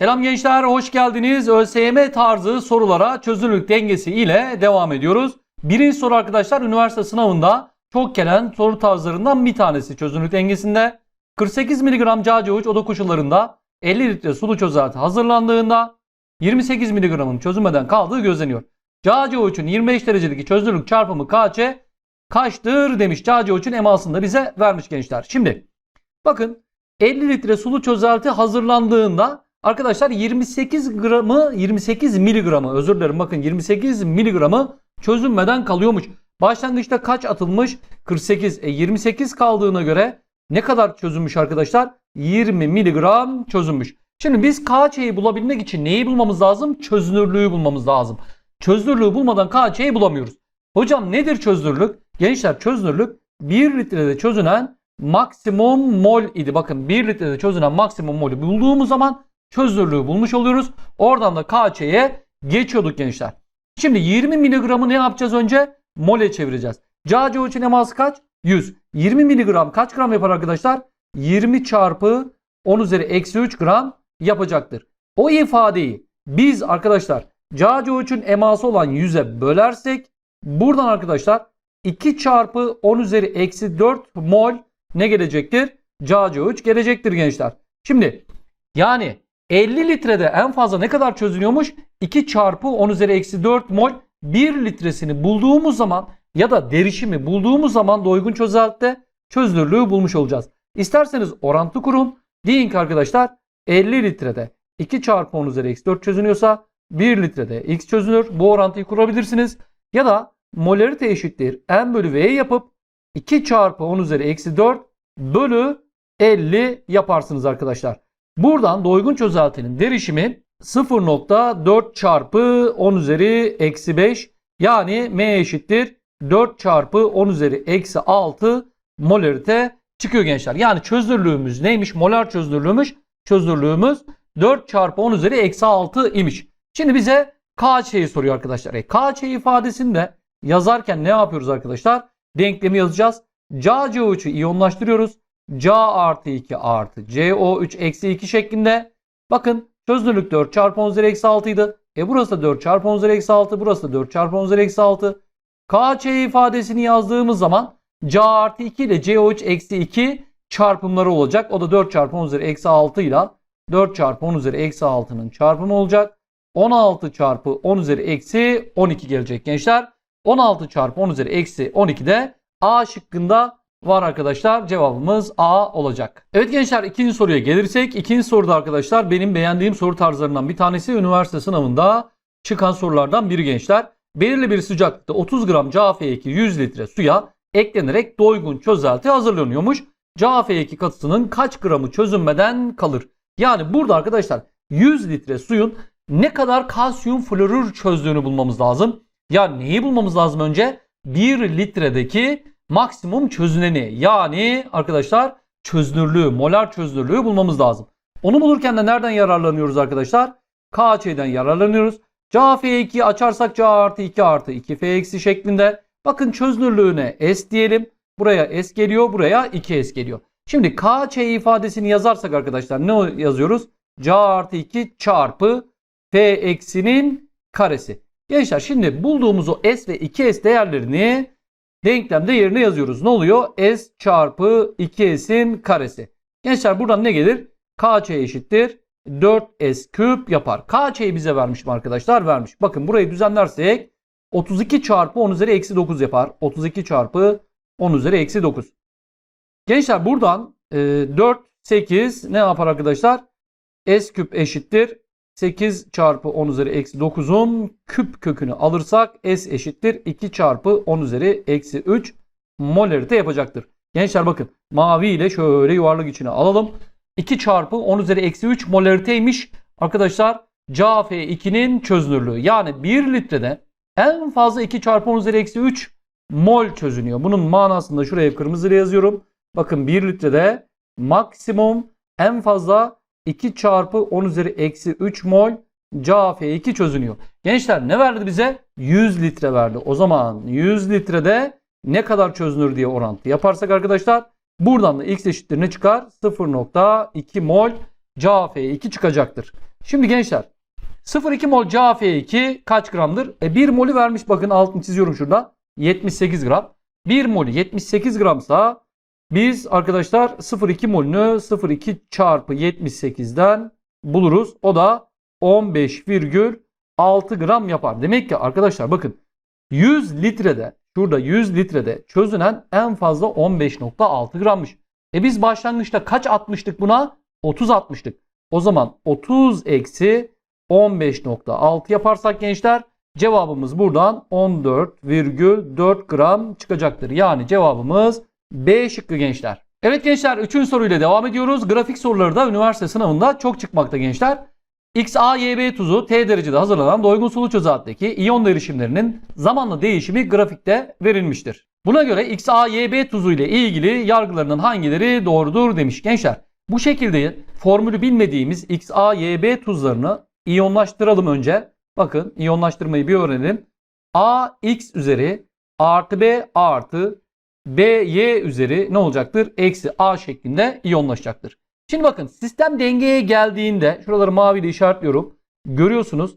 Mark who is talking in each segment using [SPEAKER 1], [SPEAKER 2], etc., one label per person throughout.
[SPEAKER 1] Selam gençler, hoş geldiniz. ÖSYM tarzı sorulara çözünürlük dengesi ile devam ediyoruz. Birinci soru arkadaşlar üniversite sınavında çok gelen soru tarzlarından bir tanesi çözünürlük dengesinde. 48 mg CaCO3 oda koşullarında 50 litre sulu çözelti hazırlandığında 28 mg'ın çözülmeden kaldığı gözleniyor. CaCO3'ün 25 derecedeki çözünürlük çarpımı Kc kaçtır demiş. CaCO3'ün emasını da bize vermiş gençler. Şimdi bakın 50 litre sulu çözelti hazırlandığında arkadaşlar 28 gramı 28 miligramı özür dilerim bakın 28 miligramı çözünmeden kalıyormuş. Başlangıçta kaç atılmış? 48. E 28 kaldığına göre ne kadar çözünmüş arkadaşlar? 20 miligram çözünmüş. Şimdi biz KC'yi bulabilmek için neyi bulmamız lazım? Çözünürlüğü bulmamız lazım. Çözünürlüğü bulmadan KC'yi bulamıyoruz. Hocam nedir çözünürlük? Gençler çözünürlük 1 litrede çözünen maksimum mol idi. Bakın 1 litrede çözünen maksimum molü bulduğumuz zaman çözünürlüğü bulmuş oluyoruz. Oradan da KC'ye geçiyorduk gençler. Şimdi 20 miligramı ne yapacağız önce? Mole çevireceğiz. CaCO3'ün eması kaç? 100. 20 miligram kaç gram yapar arkadaşlar? 20 çarpı 10 üzeri eksi 3 gram yapacaktır. O ifadeyi biz arkadaşlar CaCO3'ün eması olan 100'e bölersek buradan arkadaşlar 2 çarpı 10 üzeri eksi 4 mol ne gelecektir? CaCO3 gelecektir gençler. Şimdi yani 50 litrede en fazla ne kadar çözünüyormuş? 2 çarpı 10 üzeri eksi 4 mol 1 litresini bulduğumuz zaman ya da derişimi bulduğumuz zaman da uygun çözeltide çözünürlüğü bulmuş olacağız. İsterseniz orantı kurun. Deyin ki arkadaşlar 50 litrede 2 çarpı 10 üzeri eksi 4 çözünüyorsa 1 litrede x çözünür. Bu orantıyı kurabilirsiniz. Ya da molarite eşittir n bölü v yapıp 2 çarpı 10 üzeri eksi 4 bölü 50 yaparsınız arkadaşlar. Buradan doygun çözeltinin derişimi 0.4 çarpı 10 üzeri eksi 5 yani m eşittir 4 çarpı 10 üzeri eksi 6 molarite çıkıyor gençler. Yani çözünürlüğümüz neymiş? Molar çözünürlüğümüş. Çözünürlüğümüz 4 çarpı 10 üzeri eksi 6 imiş. Şimdi bize KC'yi soruyor arkadaşlar. E, KC ifadesini de yazarken ne yapıyoruz arkadaşlar? Denklemi yazacağız. CaCO3'ü iyonlaştırıyoruz. Ca artı 2 artı CO3 eksi 2 şeklinde. Bakın çözünürlük 4 çarpı 10 üzeri eksi 6 idi. E burası da 4 çarpı 10 üzeri eksi 6. Burası da 4 çarpı 10 üzeri eksi 6. KC ifadesini yazdığımız zaman Ca artı 2 ile CO3 eksi 2 çarpımları olacak. O da 4 çarpı 10 üzeri eksi 6 ile 4 çarpı 10 üzeri eksi 6'nın çarpımı olacak. 16 çarpı 10 üzeri eksi 12 gelecek gençler. 16 çarpı 10 üzeri eksi 12 de A şıkkında var arkadaşlar. Cevabımız A olacak. Evet gençler ikinci soruya gelirsek. ikinci soruda arkadaşlar benim beğendiğim soru tarzlarından bir tanesi üniversite sınavında çıkan sorulardan biri gençler. Belirli bir sıcaklıkta 30 gram CaF2 100 litre suya eklenerek doygun çözelti hazırlanıyormuş. CaF2 katısının kaç gramı çözünmeden kalır? Yani burada arkadaşlar 100 litre suyun ne kadar kalsiyum florür çözdüğünü bulmamız lazım. Ya neyi bulmamız lazım önce? 1 litredeki maksimum çözüneni yani arkadaşlar çözünürlüğü, molar çözünürlüğü bulmamız lazım. Onu bulurken de nereden yararlanıyoruz arkadaşlar? KC'den yararlanıyoruz. CaF2 açarsak Ca artı 2 artı 2 F eksi şeklinde. Bakın çözünürlüğüne S diyelim. Buraya S geliyor, buraya 2S geliyor. Şimdi KC ifadesini yazarsak arkadaşlar ne yazıyoruz? Ca artı 2 çarpı F eksinin karesi. Gençler şimdi bulduğumuz o S ve 2S değerlerini denklemde yerine yazıyoruz. Ne oluyor? S çarpı 2S'in karesi. Gençler buradan ne gelir? KC eşittir 4S küp yapar. KC'yi bize vermiş mi arkadaşlar? Vermiş. Bakın burayı düzenlersek 32 çarpı 10 üzeri eksi 9 yapar. 32 çarpı 10 üzeri eksi 9. Gençler buradan e, 4, 8 ne yapar arkadaşlar? S küp eşittir. 8 çarpı 10 üzeri eksi 9'un küp kökünü alırsak S eşittir. 2 çarpı 10 üzeri eksi 3 molarite yapacaktır. Gençler bakın mavi ile şöyle yuvarlak içine alalım. 2 çarpı 10 üzeri eksi 3 molariteymiş. Arkadaşlar CaF2'nin çözünürlüğü. Yani 1 litrede en fazla 2 çarpı 10 üzeri eksi 3 mol çözünüyor. Bunun manasını da şuraya kırmızıyla yazıyorum. Bakın 1 litrede maksimum en fazla 2 çarpı 10 üzeri eksi 3 mol CaF2 çözünüyor. Gençler ne verdi bize? 100 litre verdi. O zaman 100 litrede ne kadar çözünür diye orantı yaparsak arkadaşlar buradan da x eşittir ne çıkar? 0.2 mol CaF2 çıkacaktır. Şimdi gençler 0,2 mol CaF2 kaç gramdır? E 1 molü vermiş bakın altını çiziyorum şurada. 78 gram. 1 molü 78 gramsa biz arkadaşlar 0,2 molünü 0,2 çarpı 78'den buluruz. O da 15,6 gram yapar. Demek ki arkadaşlar bakın 100 litrede şurada 100 litrede çözünen en fazla 15.6 grammış. E biz başlangıçta kaç atmıştık buna? 30 atmıştık. O zaman 30 eksi 15.6 yaparsak gençler cevabımız buradan 14,4 gram çıkacaktır. Yani cevabımız B şıkkı gençler. Evet gençler 3. soruyla devam ediyoruz. Grafik soruları da üniversite sınavında çok çıkmakta gençler. XaYB tuzu T derecede hazırlanan doygun sulu çözeltideki iyon derişimlerinin zamanla değişimi grafikte verilmiştir. Buna göre XaYB tuzu ile ilgili yargılarının hangileri doğrudur demiş gençler. Bu şekilde formülü bilmediğimiz XaYB tuzlarını iyonlaştıralım önce. Bakın iyonlaştırmayı bir öğrenelim. A x üzeri artı B artı B y üzeri ne olacaktır? Eksi A şeklinde iyonlaşacaktır. Şimdi bakın sistem dengeye geldiğinde şuraları maviyle işaretliyorum. Görüyorsunuz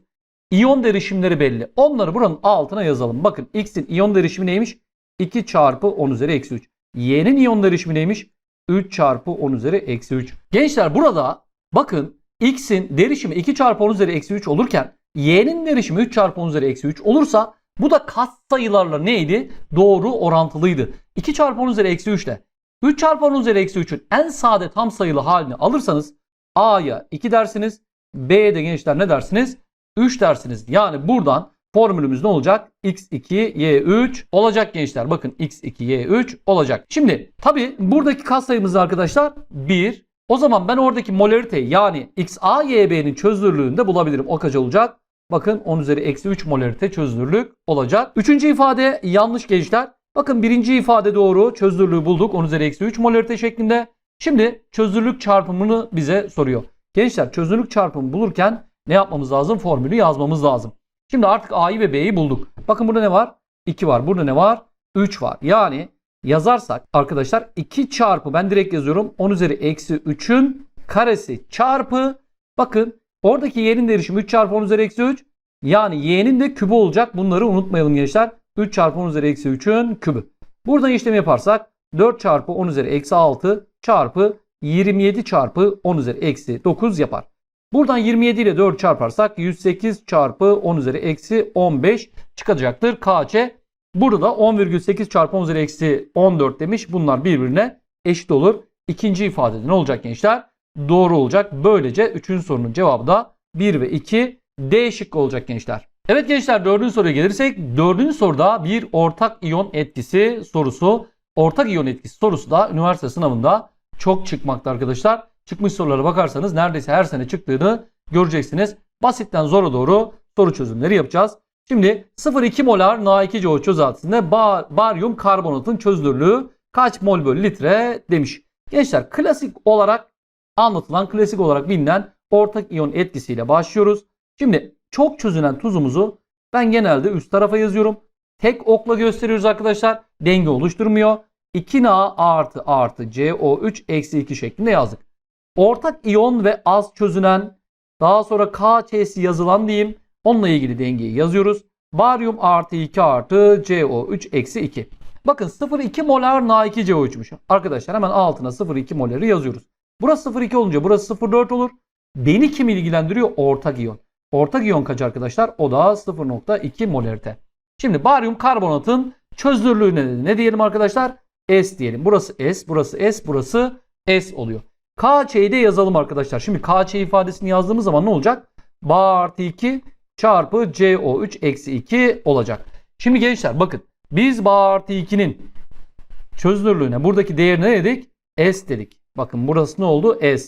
[SPEAKER 1] iyon derişimleri belli. Onları buranın altına yazalım. Bakın x'in iyon derişimi neymiş? 2 çarpı 10 üzeri eksi 3. Y'nin iyon derişimi neymiş? 3 çarpı 10 üzeri eksi 3. Gençler burada bakın x'in derişimi 2 çarpı 10 üzeri eksi 3 olurken y'nin derişimi 3 çarpı 10 üzeri eksi 3 olursa bu da kat sayılarla neydi? Doğru orantılıydı. 2 çarpı 10 üzeri eksi 3 ile 3 çarpı 10 üzeri eksi 3'ün en sade tam sayılı halini alırsanız A'ya 2 dersiniz. B'ye de gençler ne dersiniz? 3 dersiniz. Yani buradan formülümüz ne olacak? X2, Y3 olacak gençler. Bakın X2, Y3 olacak. Şimdi tabi buradaki katsayımız arkadaşlar 1. O zaman ben oradaki molariteyi yani XA, YB'nin çözünürlüğünü de bulabilirim. O kaç olacak? Bakın 10 üzeri eksi 3 molarite çözünürlük olacak. Üçüncü ifade yanlış gençler. Bakın birinci ifade doğru. Çözünürlüğü bulduk. 10 üzeri eksi 3 molarite şeklinde. Şimdi çözünürlük çarpımını bize soruyor. Gençler çözünürlük çarpımı bulurken ne yapmamız lazım? Formülü yazmamız lazım. Şimdi artık A'yı ve B'yi bulduk. Bakın burada ne var? 2 var. Burada ne var? 3 var. Yani yazarsak arkadaşlar 2 çarpı ben direkt yazıyorum. 10 üzeri eksi 3'ün karesi çarpı bakın oradaki y'nin derişimi 3 çarpı 10 üzeri eksi 3. Yani y'nin de kübü olacak. Bunları unutmayalım gençler. 3 çarpı 10 üzeri eksi 3'ün kübü. Buradan işlem yaparsak 4 çarpı 10 üzeri eksi 6 çarpı 27 çarpı 10 üzeri eksi 9 yapar. Buradan 27 ile 4 çarparsak 108 çarpı 10 üzeri eksi 15 çıkacaktır. KC burada da 10,8 çarpı 10 üzeri eksi 14 demiş. Bunlar birbirine eşit olur. İkinci ifadede ne olacak gençler? Doğru olacak. Böylece 3. sorunun cevabı da 1 ve 2 D şıkkı olacak gençler. Evet gençler dördüncü soruya gelirsek dördüncü soruda bir ortak iyon etkisi sorusu. Ortak iyon etkisi sorusu da üniversite sınavında çok çıkmakta arkadaşlar. Çıkmış sorulara bakarsanız neredeyse her sene çıktığını göreceksiniz. Basitten zora doğru soru çözümleri yapacağız. Şimdi 0,2 molar Na2CO çözeltisinde bar, baryum karbonatın çözünürlüğü kaç mol bölü litre demiş. Gençler klasik olarak anlatılan, klasik olarak bilinen ortak iyon etkisiyle başlıyoruz. Şimdi çok çözünen tuzumuzu ben genelde üst tarafa yazıyorum. Tek okla gösteriyoruz arkadaşlar. Denge oluşturmuyor. 2Na artı artı CO3 eksi 2 şeklinde yazdık. Ortak iyon ve az çözünen daha sonra KC'si yazılan diyeyim. Onunla ilgili dengeyi yazıyoruz. Baryum artı 2 artı CO3 eksi 2. bakın 0,2 molar Na2CO3'müş. Arkadaşlar hemen altına 0,2 moları yazıyoruz. Burası 0,2 olunca burası 0,4 olur. Beni kim ilgilendiriyor? Ortak iyon. Ortak iyon kaç arkadaşlar? O da 0,2 molarite. Şimdi baryum karbonatın çözünürlüğü ne, diyelim arkadaşlar? S diyelim. Burası S, burası S, burası S oluyor. KC'yi de yazalım arkadaşlar. Şimdi KC ifadesini yazdığımız zaman ne olacak? Ba artı 2 çarpı CO3 eksi 2 olacak. Şimdi gençler bakın biz Ba artı 2'nin çözünürlüğüne buradaki değeri ne dedik? S dedik. Bakın burası ne oldu? S.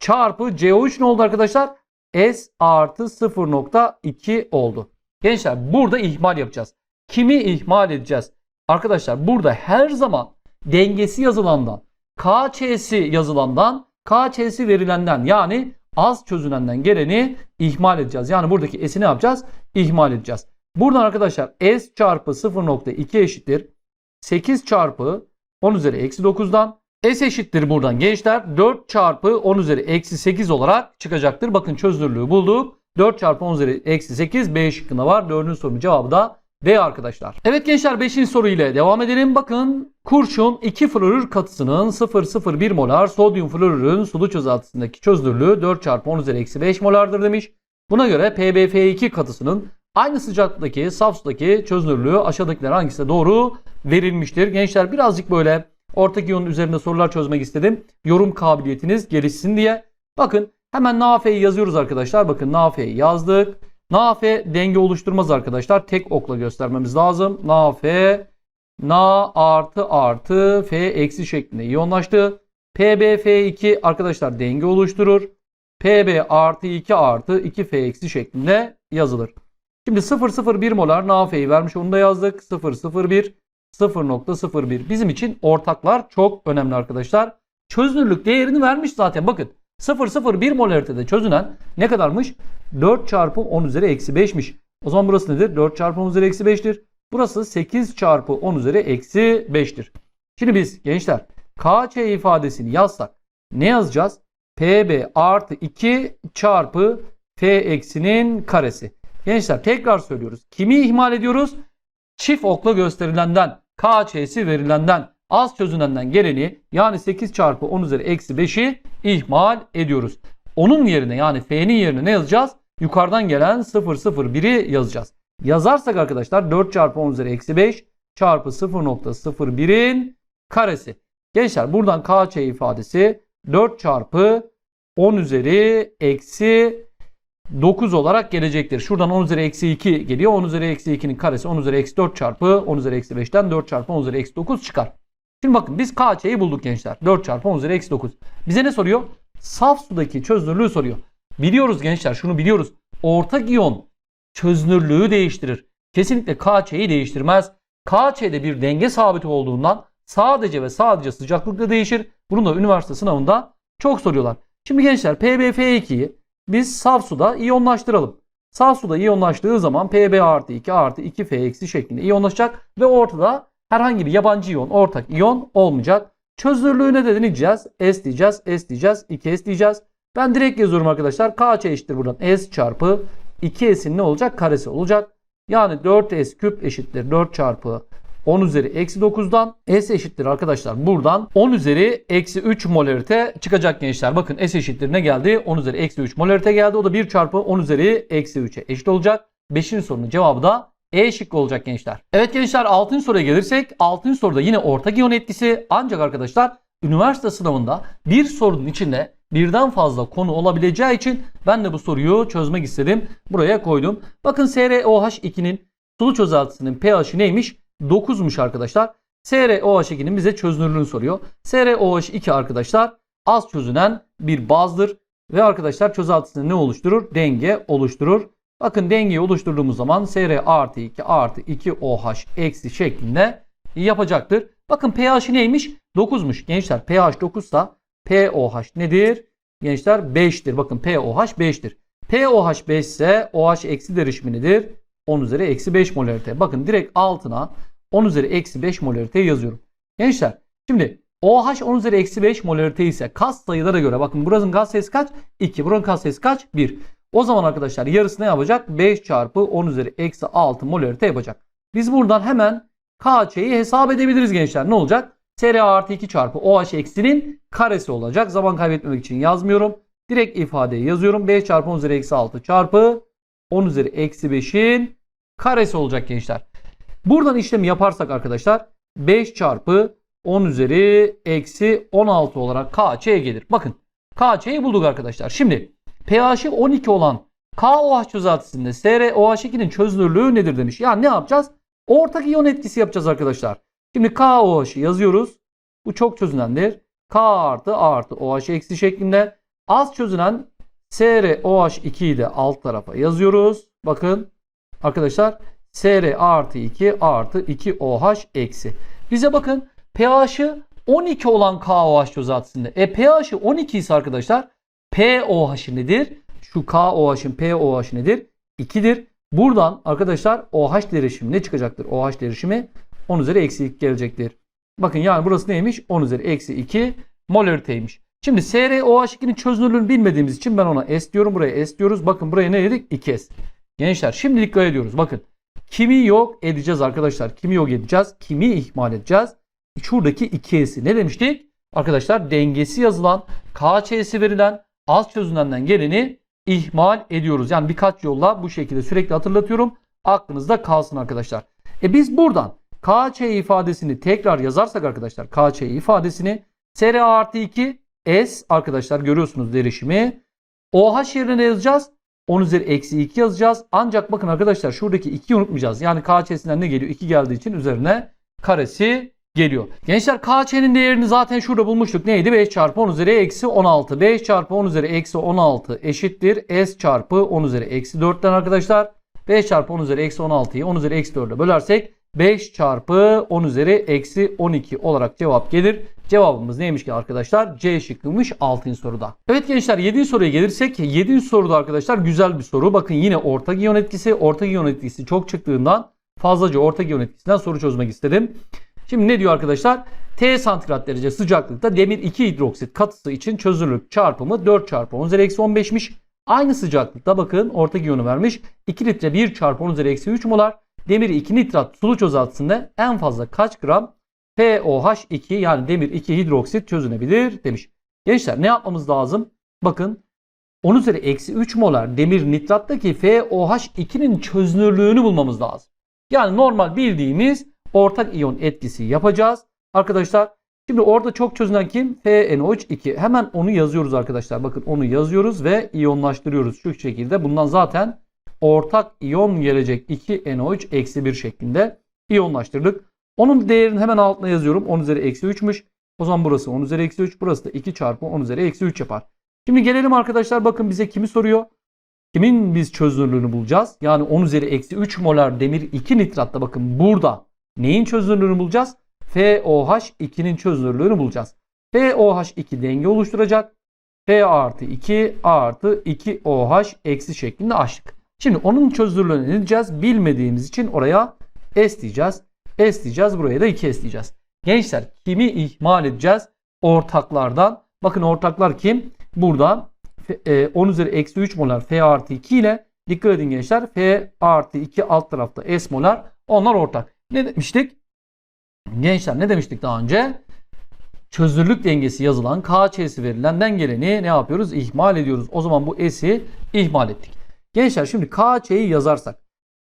[SPEAKER 1] Çarpı CO3 ne oldu arkadaşlar? S artı 0.2 oldu. Gençler burada ihmal yapacağız. Kimi ihmal edeceğiz? Arkadaşlar burada her zaman dengesi yazılandan, KC'si yazılandan, KC'si verilenden yani az çözünenden geleni ihmal edeceğiz. Yani buradaki S'i ne yapacağız? İhmal edeceğiz. Buradan arkadaşlar S çarpı 0.2 eşittir. 8 çarpı 10 üzeri eksi 9'dan S eşittir buradan gençler 4 çarpı 10 üzeri eksi 8 olarak çıkacaktır. Bakın çözünürlüğü bulduk. 4 çarpı 10 üzeri eksi 8 B şıkkında var. 4. sorunun cevabı da B arkadaşlar. Evet gençler 5. soru ile devam edelim. Bakın kurşun 2 florür katısının 0,01 molar sodyum florürün sulu çözeltisindeki çözünürlüğü 4 çarpı 10 üzeri eksi 5 molardır demiş. Buna göre PbF2 katısının aynı sıcaklıktaki saf sudaki çözünürlüğü aşağıdakiler hangisine doğru verilmiştir? Gençler birazcık böyle ortak iyonun üzerinde sorular çözmek istedim. Yorum kabiliyetiniz gelişsin diye. Bakın hemen NaF'yi yazıyoruz arkadaşlar. Bakın NaF'yi yazdık. NaF denge oluşturmaz arkadaşlar. Tek okla göstermemiz lazım. NaF Na artı artı F eksi şeklinde iyonlaştı. PbF2 arkadaşlar denge oluşturur. Pb artı 2 artı 2F eksi şeklinde yazılır. Şimdi 001 molar NaF'yi vermiş onu da yazdık. 001 0.01 bizim için ortaklar çok önemli arkadaşlar. Çözünürlük değerini vermiş zaten bakın. 001 molaritede çözünen ne kadarmış? 4 çarpı 10 üzeri eksi 5'miş. O zaman burası nedir? 4 çarpı 10 üzeri eksi 5'tir. Burası 8 çarpı 10 üzeri eksi 5'tir. Şimdi biz gençler KC ifadesini yazsak ne yazacağız? PB artı 2 çarpı F eksinin karesi. Gençler tekrar söylüyoruz. Kimi ihmal ediyoruz? Çift okla gösterilenden, KC'si verilenden, az çözünenden geleni yani 8 çarpı 10 üzeri eksi 5'i ihmal ediyoruz. Onun yerine yani F'nin yerine ne yazacağız? Yukarıdan gelen 001'i yazacağız. Yazarsak arkadaşlar 4 çarpı 10 üzeri eksi 5 çarpı 0.01'in karesi. Gençler buradan KC ifadesi 4 çarpı 10 üzeri eksi 9 olarak gelecektir. Şuradan 10 üzeri eksi 2 geliyor. 10 üzeri eksi 2'nin karesi 10 üzeri eksi 4 çarpı 10 üzeri eksi 5'ten 4 çarpı 10 üzeri eksi 9 çıkar. Şimdi bakın biz KC'yi bulduk gençler. 4 çarpı 10 üzeri eksi 9. Bize ne soruyor? Saf sudaki çözünürlüğü soruyor. Biliyoruz gençler şunu biliyoruz. Ortak iyon çözünürlüğü değiştirir. Kesinlikle KC'yi değiştirmez. KC'de bir denge sabiti olduğundan sadece ve sadece sıcaklıkla değişir. Bunu da üniversite sınavında çok soruyorlar. Şimdi gençler PbF2'yi biz saf suda iyonlaştıralım. Saf suda iyonlaştığı zaman Pb artı 2 artı 2F eksi şeklinde iyonlaşacak ve ortada herhangi bir yabancı iyon, ortak iyon olmayacak. Çözünürlüğü ne dedi diyeceğiz? S diyeceğiz, S diyeceğiz, 2S diyeceğiz. Ben direkt yazıyorum arkadaşlar. KC eşittir buradan S çarpı 2S'in ne olacak? Karesi olacak. Yani 4S küp eşittir 4 çarpı 10 üzeri eksi 9'dan S eşittir arkadaşlar buradan 10 üzeri eksi 3 molarite çıkacak gençler. Bakın S eşittir ne geldi? 10 üzeri eksi 3 molarite geldi. O da 1 çarpı 10 üzeri eksi 3'e eşit olacak. 5. sorunun cevabı da E şıkkı olacak gençler. Evet gençler 6. soruya gelirsek 6. soruda yine ortak iyon etkisi ancak arkadaşlar üniversite sınavında bir sorunun içinde birden fazla konu olabileceği için ben de bu soruyu çözmek istedim. Buraya koydum. Bakın SROH2'nin sulu çözeltisinin pH'i neymiş? 9'muş arkadaşlar. SROH2'nin bize çözünürlüğünü soruyor. SROH2 arkadaşlar az çözünen bir bazdır. Ve arkadaşlar çözeltisinde ne oluşturur? Denge oluşturur. Bakın dengeyi oluşturduğumuz zaman SR artı 2 artı 2 OH eksi şeklinde yapacaktır. Bakın pH'i neymiş? 9'muş. Gençler pH 9 ise POH nedir? Gençler 5'tir. Bakın POH 5'tir. POH 5 ise OH eksi derişimi nedir? 10 üzeri eksi 5 molarite. Bakın direkt altına 10 üzeri eksi 5 molarite yazıyorum. Gençler şimdi OH 10 üzeri eksi 5 molarite ise kas sayılara göre bakın buranın gaz sayısı kaç? 2. Buranın kas sayısı kaç? 1. O zaman arkadaşlar yarısı ne yapacak? 5 çarpı 10 üzeri eksi 6 molarite yapacak. Biz buradan hemen KC'yi hesap edebiliriz gençler. Ne olacak? SR artı 2 çarpı OH eksinin karesi olacak. Zaman kaybetmemek için yazmıyorum. Direkt ifadeyi yazıyorum. 5 çarpı 10 üzeri eksi 6 çarpı 10 üzeri eksi 5'in karesi olacak gençler. Buradan işlemi yaparsak arkadaşlar 5 çarpı 10 üzeri eksi 16 olarak KC gelir. Bakın KC'yi bulduk arkadaşlar. Şimdi pH'i 12 olan KOH çözeltisinde SrOH2'nin çözünürlüğü nedir demiş. Yani ne yapacağız? Ortak iyon etkisi yapacağız arkadaşlar. Şimdi KOH'ı yazıyoruz. Bu çok çözünendir. K artı artı OH eksi şeklinde. Az çözünen SrOH2'yi de alt tarafa yazıyoruz. Bakın arkadaşlar SR artı 2 artı 2 OH eksi. Bize bakın pH'i 12 olan KOH çözeltisinde. E pH'i 12 ise arkadaşlar POH nedir? Şu KOH'ın POH nedir? 2'dir. Buradan arkadaşlar OH derişimi ne çıkacaktır? OH derişimi 10 üzeri eksi 2 gelecektir. Bakın yani burası neymiş? 10 üzeri eksi 2 molariteymiş. Şimdi SROH2'nin çözünürlüğünü bilmediğimiz için ben ona S diyorum. Buraya S diyoruz. Bakın buraya ne dedik? 2S. Gençler şimdi dikkat ediyoruz. Bakın kimi yok edeceğiz arkadaşlar. Kimi yok edeceğiz? Kimi ihmal edeceğiz? Şuradaki 2S'i ne demiştik? Arkadaşlar dengesi yazılan, KÇ'si verilen az çözünenden geleni ihmal ediyoruz. Yani birkaç yolla bu şekilde sürekli hatırlatıyorum. Aklınızda kalsın arkadaşlar. E biz buradan KÇ ifadesini tekrar yazarsak arkadaşlar KÇ ifadesini SR artı 2 S arkadaşlar görüyorsunuz derişimi. OH yerine ne yazacağız? 10 üzeri eksi 2 yazacağız. Ancak bakın arkadaşlar şuradaki 2'yi unutmayacağız. Yani KÇ'sinden ne geliyor? 2 geldiği için üzerine karesi geliyor. Gençler KÇ'nin değerini zaten şurada bulmuştuk. Neydi? 5 çarpı 10 üzeri eksi 16. 5 çarpı 10 üzeri eksi 16 eşittir. S çarpı 10 üzeri eksi 4'ten arkadaşlar. 5 çarpı 10 üzeri eksi 16'yı 10 üzeri eksi 4'e bölersek 5 çarpı 10 üzeri eksi 12 olarak cevap gelir. Cevabımız neymiş ki arkadaşlar? C şıkkıymış 6. soruda. Evet gençler 7. soruya gelirsek 7. soruda arkadaşlar güzel bir soru. Bakın yine orta giyon etkisi. Orta giyon etkisi çok çıktığından fazlaca orta giyon etkisinden soru çözmek istedim. Şimdi ne diyor arkadaşlar? T santigrat derece sıcaklıkta demir 2 hidroksit katısı için çözünürlük çarpımı 4 çarpı 10 üzeri eksi 15'miş. Aynı sıcaklıkta bakın orta giyonu vermiş. 2 litre 1 çarpı 10 üzeri eksi 3 molar. Demir 2 nitrat sulu çözeltisinde en fazla kaç gram POH2 yani demir 2 hidroksit çözünebilir demiş. Gençler ne yapmamız lazım? Bakın 10 üzeri eksi 3 molar demir nitrattaki FOH2'nin çözünürlüğünü bulmamız lazım. Yani normal bildiğimiz ortak iyon etkisi yapacağız. Arkadaşlar şimdi orada çok çözünen kim? FNO3 Hemen onu yazıyoruz arkadaşlar. Bakın onu yazıyoruz ve iyonlaştırıyoruz şu şekilde. Bundan zaten ortak iyon gelecek 2NO3 eksi 1 şeklinde iyonlaştırdık. Onun değerini hemen altına yazıyorum. 10 üzeri eksi 3'müş. O zaman burası 10 üzeri eksi 3. Burası da 2 çarpı 10 üzeri eksi 3 yapar. Şimdi gelelim arkadaşlar bakın bize kimi soruyor? Kimin biz çözünürlüğünü bulacağız? Yani 10 üzeri eksi 3 molar demir 2 nitratta bakın burada neyin çözünürlüğünü bulacağız? FOH2'nin çözünürlüğünü bulacağız. FOH2 denge oluşturacak. F artı 2 A artı 2 OH eksi şeklinde açtık. Şimdi onun çözünürlüğünü ne diyeceğiz? Bilmediğimiz için oraya S diyeceğiz. S diyeceğiz. Buraya da 2 S diyeceğiz. Gençler kimi ihmal edeceğiz? Ortaklardan. Bakın ortaklar kim? Burada 10 üzeri eksi 3 molar F artı 2 ile dikkat edin gençler. F artı 2 alt tarafta S molar. Onlar ortak. Ne demiştik? Gençler ne demiştik daha önce? Çözünürlük dengesi yazılan KÇ'si verilenden geleni ne yapıyoruz? İhmal ediyoruz. O zaman bu S'i ihmal ettik. Gençler şimdi KÇ'yi yazarsak.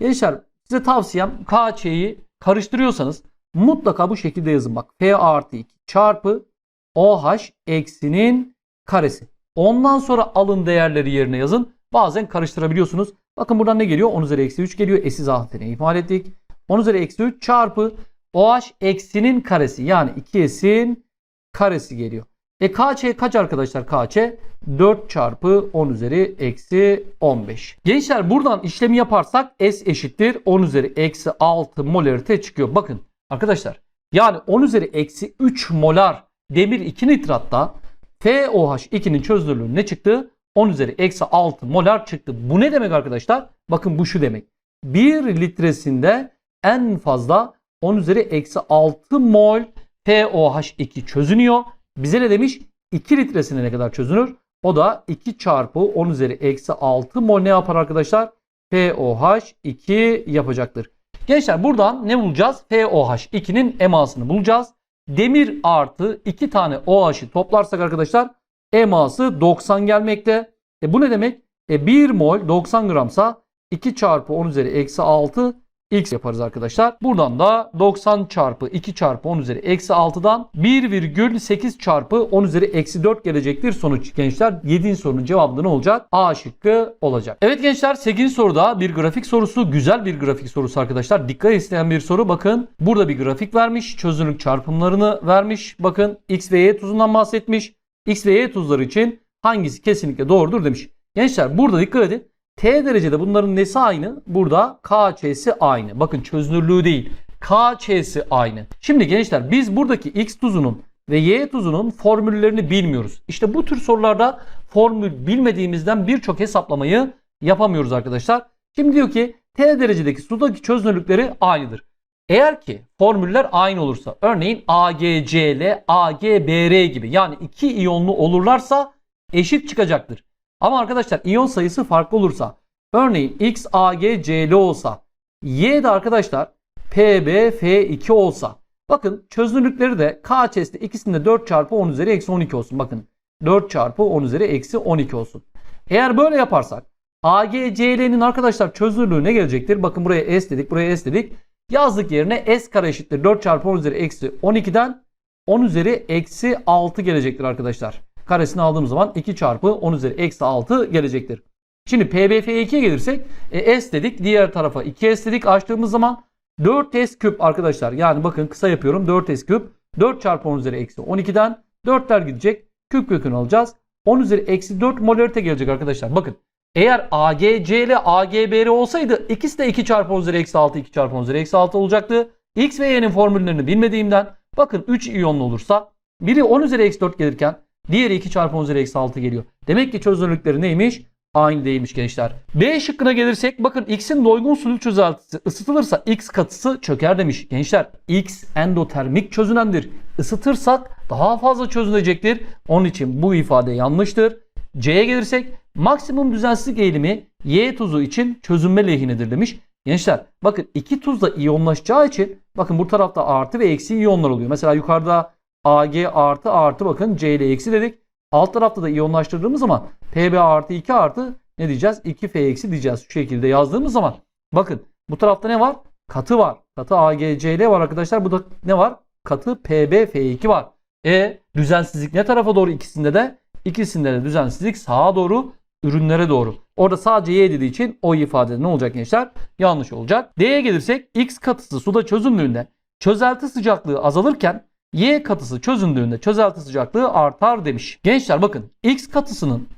[SPEAKER 1] Gençler size tavsiyem KÇ'yi karıştırıyorsanız mutlaka bu şekilde yazın. Bak F artı 2 çarpı OH eksinin karesi. Ondan sonra alın değerleri yerine yazın. Bazen karıştırabiliyorsunuz. Bakın buradan ne geliyor? 10 üzeri eksi 3 geliyor. S'i zaten ihmal ettik. 10 üzeri eksi 3 çarpı OH eksinin karesi. Yani 2S'in karesi geliyor. E KC kaç arkadaşlar KC? 4 çarpı 10 üzeri eksi 15. Gençler buradan işlemi yaparsak S eşittir 10 üzeri eksi 6 molarite çıkıyor. Bakın arkadaşlar yani 10 üzeri eksi 3 molar demir 2 nitratta FOH2'nin çözünürlüğü ne çıktı? 10 üzeri eksi 6 molar çıktı. Bu ne demek arkadaşlar? Bakın bu şu demek. 1 litresinde en fazla 10 üzeri eksi 6 mol POH2 çözünüyor. Bize ne demiş? 2 litresine ne kadar çözünür? O da 2 çarpı 10 üzeri eksi 6 mol ne yapar arkadaşlar? POH2 yapacaktır. Gençler buradan ne bulacağız? POH2'nin emasını bulacağız. Demir artı 2 tane OH'ı toplarsak arkadaşlar eması 90 gelmekte. E bu ne demek? E 1 mol 90 gramsa 2 çarpı 10 üzeri eksi 6 x yaparız arkadaşlar. Buradan da 90 çarpı 2 çarpı 10 üzeri eksi 6'dan 1,8 çarpı 10 üzeri eksi 4 gelecektir sonuç gençler. 7. sorunun cevabı ne olacak? A şıkkı olacak. Evet gençler 8. soruda bir grafik sorusu. Güzel bir grafik sorusu arkadaşlar. Dikkat isteyen bir soru. Bakın burada bir grafik vermiş. Çözünürlük çarpımlarını vermiş. Bakın x ve y tuzundan bahsetmiş. X ve y tuzları için hangisi kesinlikle doğrudur demiş. Gençler burada dikkat edin. T derecede bunların nesi aynı? Burada KÇ'si aynı. Bakın çözünürlüğü değil. KÇ'si aynı. Şimdi gençler biz buradaki X tuzunun ve Y tuzunun formüllerini bilmiyoruz. İşte bu tür sorularda formül bilmediğimizden birçok hesaplamayı yapamıyoruz arkadaşlar. Şimdi diyor ki T derecedeki sudaki çözünürlükleri aynıdır. Eğer ki formüller aynı olursa örneğin AgCl, AgBr gibi yani iki iyonlu olurlarsa eşit çıkacaktır. Ama arkadaşlar iyon sayısı farklı olursa örneğin XAgCl olsa Y de arkadaşlar PbF2 olsa bakın çözünürlükleri de KHS'de ikisinde 4 çarpı 10 üzeri eksi 12 olsun. Bakın 4 çarpı 10 üzeri eksi 12 olsun. Eğer böyle yaparsak AgCl'nin arkadaşlar çözünürlüğü ne gelecektir? Bakın buraya S dedik buraya S dedik. Yazdık yerine S kare eşittir 4 çarpı 10 üzeri eksi 12'den 10 üzeri eksi 6 gelecektir arkadaşlar. Karesini aldığımız zaman 2 çarpı 10 üzeri eksi 6 gelecektir. Şimdi PBF'ye 2'ye gelirsek e, S dedik. Diğer tarafa 2S dedik. Açtığımız zaman 4S küp arkadaşlar. Yani bakın kısa yapıyorum. 4S küp. 4 çarpı 10 üzeri eksi 12'den 4'ler gidecek. Küp kökünü alacağız. 10 üzeri eksi 4 molarite gelecek arkadaşlar. Bakın eğer AGC ile AGBR olsaydı ikisi de 2 çarpı 10 üzeri eksi 6 2 çarpı 10 üzeri eksi 6 olacaktı. X ve Y'nin formüllerini bilmediğimden bakın 3 iyonlu olursa biri 10 üzeri eksi 4 gelirken diğeri 2 çarpı 10 üzeri eksi 6 geliyor. Demek ki çözünürlükleri neymiş? Aynı değilmiş gençler. B şıkkına gelirsek bakın X'in doygun sülük çözeltisi ısıtılırsa X katısı çöker demiş. Gençler X endotermik çözünendir. Isıtırsak daha fazla çözülecektir. Onun için bu ifade yanlıştır. C'ye gelirsek maksimum düzensizlik eğilimi Y tuzu için çözünme lehinedir demiş. Gençler bakın iki tuz da iyonlaşacağı için bakın bu tarafta artı ve eksi iyonlar oluyor. Mesela yukarıda Ag artı artı bakın C ile eksi dedik. Alt tarafta da iyonlaştırdığımız zaman Pb artı 2 artı ne diyeceğiz? 2F eksi diyeceğiz şu şekilde yazdığımız zaman. Bakın bu tarafta ne var? Katı var. Katı AgCl var arkadaşlar. Bu da ne var? Katı PbF2 var. E düzensizlik ne tarafa doğru ikisinde de? İkisinde de düzensizlik sağa doğru ürünlere doğru. Orada sadece Y dediği için o ifade ne olacak gençler? Yanlış olacak. D'ye gelirsek X katısı suda çözündüğünde çözelti sıcaklığı azalırken Y katısı çözündüğünde çözelti sıcaklığı artar demiş. Gençler bakın X katısının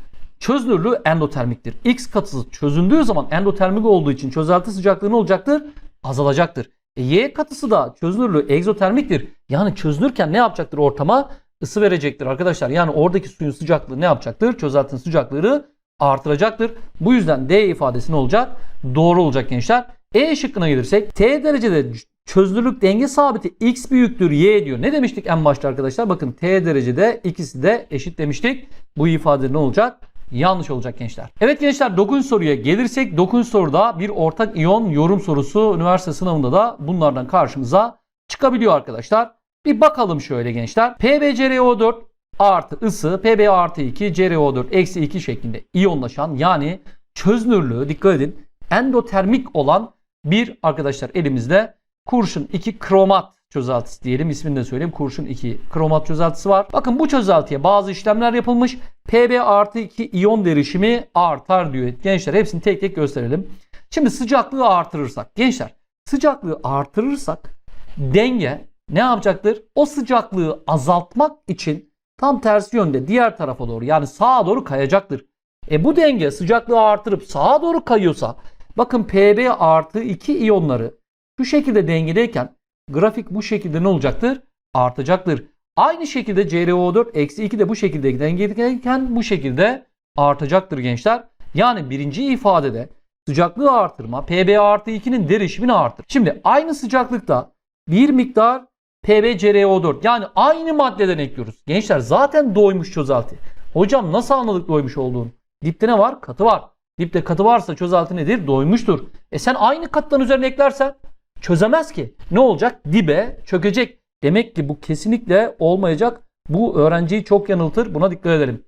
[SPEAKER 1] çözünürlüğü endotermiktir. X katısı çözündüğü zaman endotermik olduğu için çözelti sıcaklığı ne olacaktır? Azalacaktır. E, y katısı da çözünürlüğü egzotermiktir. Yani çözünürken ne yapacaktır ortama? Isı verecektir arkadaşlar. Yani oradaki suyun sıcaklığı ne yapacaktır? Çözeltinin sıcaklığını artıracaktır. Bu yüzden D ifadesi ne olacak? Doğru olacak gençler. E şıkkına gelirsek T derecede çözünürlük denge sabiti x büyüktür y diyor. Ne demiştik en başta arkadaşlar? Bakın t derecede ikisi de eşit demiştik. Bu ifade ne olacak? Yanlış olacak gençler. Evet gençler 9. soruya gelirsek 9. soruda bir ortak iyon yorum sorusu üniversite sınavında da bunlardan karşımıza çıkabiliyor arkadaşlar. Bir bakalım şöyle gençler. PbCrO4 artı ısı Pb artı 2 CrO4 eksi 2 şeklinde iyonlaşan yani çözünürlüğü dikkat edin endotermik olan bir arkadaşlar elimizde kurşun 2 kromat çözeltisi diyelim. ismini de söyleyeyim. Kurşun 2 kromat çözeltisi var. Bakın bu çözeltiye bazı işlemler yapılmış. Pb artı 2 iyon derişimi artar diyor. Gençler hepsini tek tek gösterelim. Şimdi sıcaklığı artırırsak. Gençler sıcaklığı artırırsak denge ne yapacaktır? O sıcaklığı azaltmak için tam tersi yönde diğer tarafa doğru yani sağa doğru kayacaktır. E bu denge sıcaklığı artırıp sağa doğru kayıyorsa bakın Pb artı 2 iyonları şu şekilde dengedeyken grafik bu şekilde ne olacaktır? Artacaktır. Aynı şekilde CrO4 eksi 2 de bu şekilde dengedeyken bu şekilde artacaktır gençler. Yani birinci ifadede sıcaklığı artırma Pb artı 2'nin derişimini artır. Şimdi aynı sıcaklıkta bir miktar PbCrO4 yani aynı maddeden ekliyoruz. Gençler zaten doymuş çözelti. Hocam nasıl anladık doymuş olduğunu? Dipte ne var? Katı var. Dipte katı varsa çözelti nedir? Doymuştur. E sen aynı kattan üzerine eklersen çözemez ki. Ne olacak? Dibe çökecek. Demek ki bu kesinlikle olmayacak. Bu öğrenciyi çok yanıltır. Buna dikkat edelim.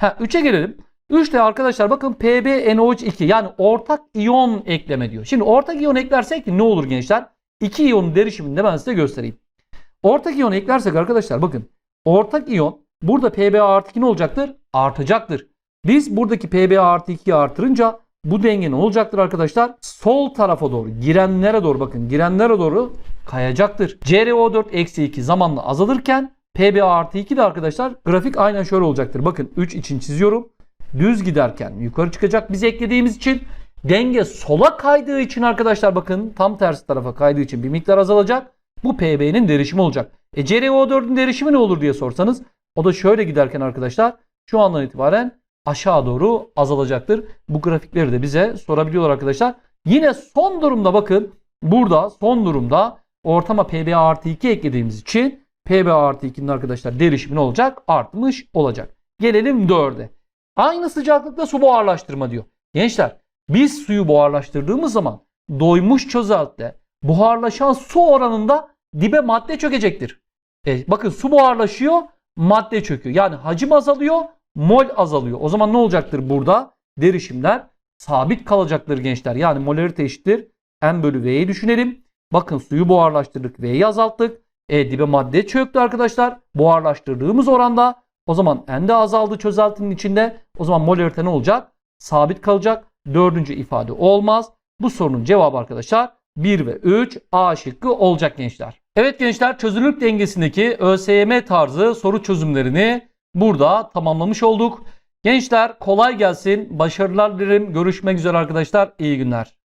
[SPEAKER 1] Ha 3'e gelelim. 3'te arkadaşlar bakın PbNO2 yani ortak iyon ekleme diyor. Şimdi ortak iyon eklersek ne olur gençler? 2 iyonun derişimini de ben size göstereyim. Ortak iyon eklersek arkadaşlar bakın ortak iyon burada Pb artı 2 ne olacaktır? Artacaktır. Biz buradaki Pb artı 2'yi artırınca bu denge ne olacaktır arkadaşlar? Sol tarafa doğru girenlere doğru bakın girenlere doğru kayacaktır. CrO4 eksi 2 zamanla azalırken Pb artı 2 de arkadaşlar grafik aynen şöyle olacaktır. Bakın 3 için çiziyorum. Düz giderken yukarı çıkacak biz eklediğimiz için denge sola kaydığı için arkadaşlar bakın tam tersi tarafa kaydığı için bir miktar azalacak. Bu Pb'nin derişimi olacak. E CrO4'ün derişimi ne olur diye sorsanız o da şöyle giderken arkadaşlar şu andan itibaren aşağı doğru azalacaktır. Bu grafikleri de bize sorabiliyorlar arkadaşlar. Yine son durumda bakın burada son durumda ortama PBA artı 2 eklediğimiz için PBA artı 2'nin arkadaşlar derişimi ne olacak? Artmış olacak. Gelelim 4'e. Aynı sıcaklıkta su buharlaştırma diyor. Gençler biz suyu buharlaştırdığımız zaman doymuş çözeltide buharlaşan su oranında dibe madde çökecektir. E, bakın su buharlaşıyor madde çöküyor. Yani hacim azalıyor mol azalıyor. O zaman ne olacaktır burada? Derişimler sabit kalacaktır gençler. Yani molarite eşittir. M bölü V'yi düşünelim. Bakın suyu buharlaştırdık. V'yi azalttık. E dibe madde çöktü arkadaşlar. Buharlaştırdığımız oranda o zaman N de azaldı çözeltinin içinde. O zaman molarite ne olacak? Sabit kalacak. Dördüncü ifade olmaz. Bu sorunun cevabı arkadaşlar 1 ve 3 A şıkkı olacak gençler. Evet gençler çözünürlük dengesindeki ÖSYM tarzı soru çözümlerini burada tamamlamış olduk. Gençler kolay gelsin. Başarılar dilerim. Görüşmek üzere arkadaşlar. İyi günler.